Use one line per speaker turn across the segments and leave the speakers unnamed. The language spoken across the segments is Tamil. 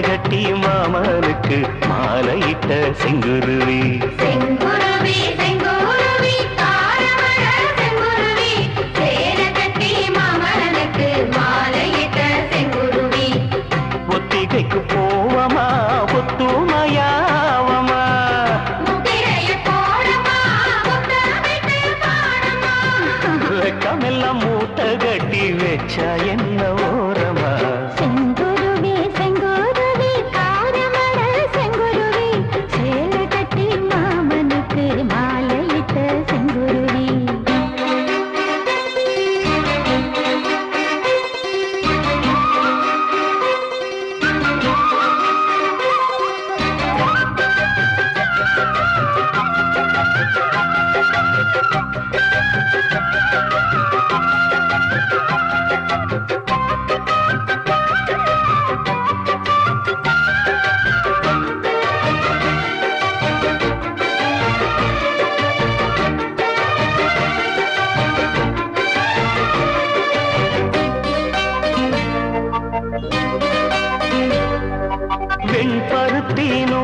கட்டி மாமனுக்கு மாலையிட்ட செங்குருவி.
ஒத்திகைக்கு போவமா ஒத்துமையாவமா? வெக்கமெல்லாம் மூட்டை கட்டி வச்சா என்ன ஓரமா?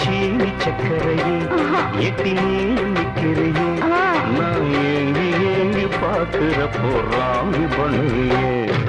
சீனி சக்கரையே எட்டி நீளும் நிற்கிறையே. நான் ஏங்கி ஏங்கி
பார்க்கிறப்போ ராமி பண்ணுவேன்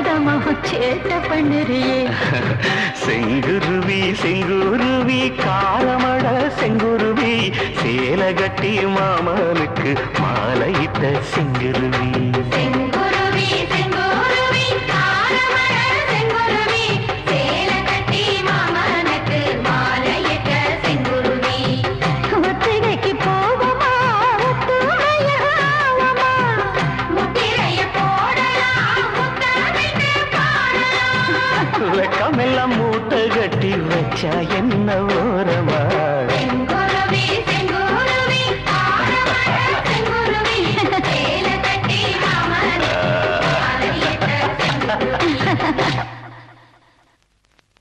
விதமா சேட்டை பண்ணுறியே.
செங்குருவி செங்குருவி காலமட செங்குருவி
சேலை கட்டி மாமனுக்கு மாலையிட்ட செங்குருவி
எல்லாம் மூட்டை கட்டி வச்சா என்ன ஓரமா?